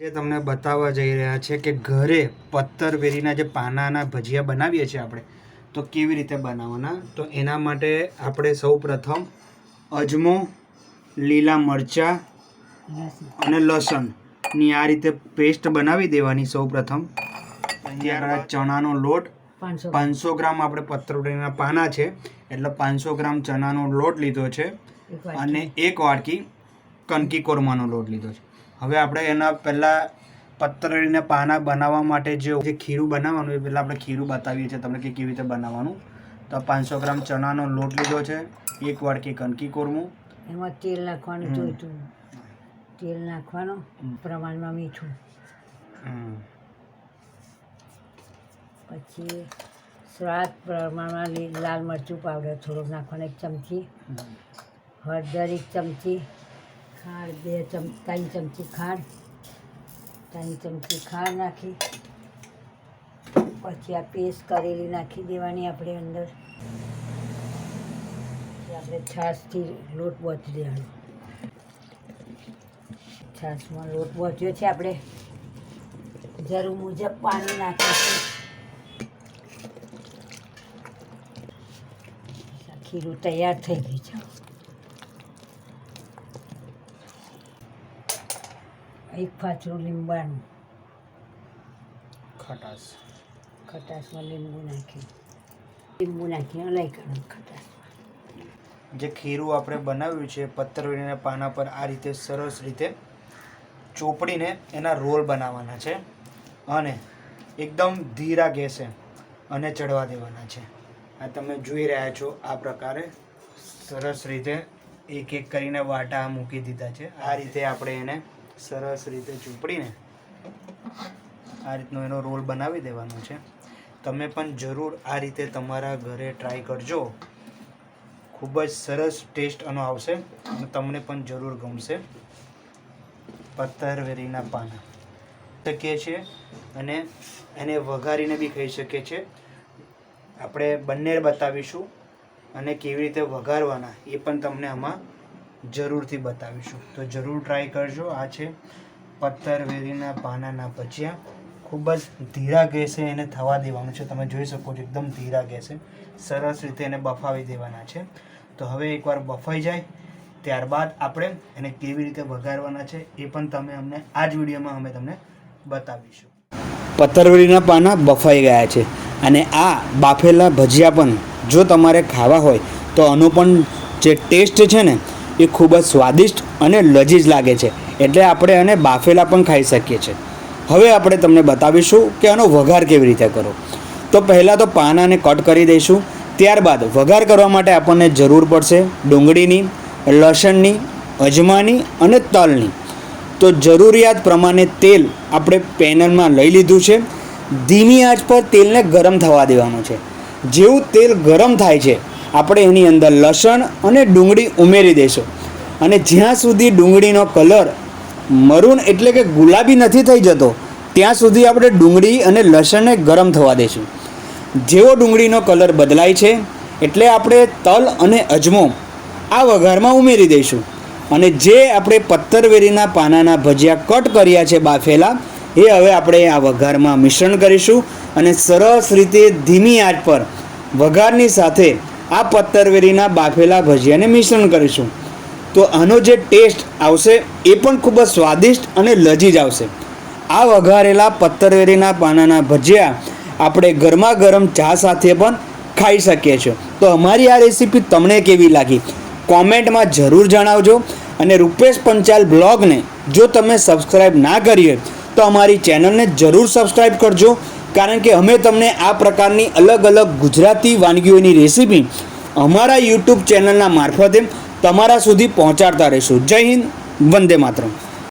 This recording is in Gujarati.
જે તમને બતાવવા જઈ રહ્યા છે કે ઘરે પત્તરવેરીના જે પાનાના ભજીયા બનાવીએ છીએ આપણે તો કેવી રીતે બનાવવાના? તો એના માટે આપણે સૌ પ્રથમ અજમો લીલા મરચાં અને લસણની આ રીતે પેસ્ટ બનાવી દેવાની સૌ પ્રથમ. ત્યારબાદ ચણાનો લોટ. પાંચસો ગ્રામ. આપણે પત્રવેરીના પાના છે એટલે પાંચસો ગ્રામ ચણાનો લોટ લીધો છે અને એક વાટકી કનકી કોરમાનો લોટ લીધો છે. હવે આપણે એના પહેલાં પતરીને પાના બનાવવા માટે જે ખીરું બનાવવાનું એ પહેલાં આપણે ખીરું બતાવીએ છીએ તમને કે કેવી રીતે બનાવવાનું. તો પાંચસો ગ્રામ ચણાનો લોટ લીધો છે. એક વાડકી કનકી કોરમું. એમાં તેલ નાખવાનું. જોઈતું. તેલ નાખવાનું પ્રમાણમાં મીઠું. પછી સ્વાદ પ્રમાણમાં લાલ મરચું પાવડર થોડુંક નાખવાનું એક ચમચી. હળદર એક ચમચી. ખાંડ, બે ચમ, ત્રણ ચમચી ખાંડ, ત્રણ ચમચી ખાંડ નાખી. પછી આ પેસ્ટ કરેલી નાખી દેવાની આપણે અંદર. આપણે છાશથી લોટ બોચી દેવાનો. છાશમાં લોટ બોચ્યો છે આપણે. જરૂર મુજબ પાણી નાખીશું. ખીરું તૈયાર થઈ ગયું છે. એક ફાચરું લીંબાનું. ખટાશ. ખટાશમાં લીંબુ નાખ્યું લીંબુ નાખીને લઈ કાઢું ખટાશ જે ખીરું આપણે બનાવ્યું છે પત્તરવેલીના પાના પર આ રીતે સરસ રીતે ચોપડીને એના રોલ બનાવવાના છે અને એકદમ ધીરા ગેસે અને ચડવા દેવાના છે. આ તમે જોઈ રહ્યા છો આ પ્રકારે સરસ રીતે એક એક કરીને વાટા મૂકી દીધા છે. આ રીતે આપણે એને સરસ રીતે ચૂંપડીને આ રીતનો એનો રોલ બનાવી દેવાનો છે. તમે પણ જરૂર આ રીતે તમારા ઘરે ટ્રાય કરજો. ખૂબ જ સરસ ટેસ્ટ આનો આવશે અને તમને પણ જરૂર ગમશે. પત્તરવેરીના પાના. શકીએ છીએ અને એને વઘારીને બી ખાઈ શકીએ છીએ. આપણે બંને બતાવીશું અને કેવી રીતે વઘારવાના એ પણ તમને આમાં જરૂરથી બતાવીશું. તો જરૂર ટ્રાય કરજો. આ છે પત્તરવેરીના પાનાના ભજીયા. ખૂબ જ ધીરા ગેસે એને થવા દેવાનું છે. તમે જોઈ શકો છો, એકદમ ધીરા ગેસે. સરસ રીતે એને બફાવી દેવાના છે. તો હવે એકવાર બફાઈ જાય. ત્યારબાદ આપણે એને કેવી રીતે વઘારવાના છે એ પણ તમે અમને આ જ વિડીયોમાં અમે તમને બતાવીશું. પથ્થરવેરીના પાના બફાઈ ગયા છે. અને આ બાફેલા ભજીયા પણ જો તમારે ખાવા હોય તો આનો પણ જે ટેસ્ટ છે ને એ ખૂબ જ સ્વાદિષ્ટ અને લજીજ લાગે છે. એટલે આપણે આને બાફેલા પણ ખાઈ શકીએ છીએ. હવે આપણે તમને બતાવીશું કે આનો વઘાર કેવી રીતે કરો તો પહેલાં તો પાનાને કટ કરી દઈશું. ત્યારબાદ વઘાર કરવા માટે આપણને જરૂર પડશે ડુંગળીની, લસણની, અજમાની અને તલની. તો જરૂરિયાત પ્રમાણે તેલ આપણે પેનલમાં લઈ લીધું છે. ધીમી આંચ પર તેલને ગરમ થવા દેવાનું છે. જેવું તેલ ગરમ થાય છે આપણે એની અંદર લસણ અને ડુંગળી ઉમેરી દઈશું. અને જ્યાં સુધી ડુંગળીનો કલર મરૂન એટલે કે ગુલાબી નથી થઈ જતો, ત્યાં સુધી આપણે ડુંગળી અને લસણને ગરમ થવા દઈશું. જેવો ડુંગળીનો કલર બદલાય છે, એટલે આપણે તલ અને અજમો આ વઘારમાં ઉમેરી દઈશું. અને જે આપણે પત્તરવેરીના પાનાના ભજીયા કટ કર્યા છે બાફેલા, એ હવે આપણે આ વઘારમાં મિશ્રણ કરીશું. અને સરસ રીતે ધીમી આંચ પર વઘારની સાથે આ પત્તરવેરીના બાફેલા ભજીયાને મિશ્રણ કરીશું. તો આનો જે ટેસ્ટ આવશે એ પણ ખૂબ જ સ્વાદિષ્ટ અને લજીજ આવશે. આ વઘારેલા પત્તરવેરીના પાનાના ભજીયા આપણે ગરમા ગરમ ચા સાથે પણ ખાઈ શકીએ છીએ. તો અમારી આ રેસીપી તમને કેવી લાગી? કોમેન્ટમાં જરૂર જણાવજો અને રૂપેશ પંચાલ બ્લોગને જો તમે સબસ્ક્રાઈબ ના કરીએ તો અમારી ચેનલને જરૂર સબસ્ક્રાઈબ કરજો કારણ કે અમે તમને આ પ્રકારની અલગ અલગ ગુજરાતી વાનગીઓની રેસીપી અમારા યુટ્યુબ ચેનલના મારફતે તમારા સુધી પહોંચાડતા રહીશું. જય હિન્દ, વંદે માતરમ.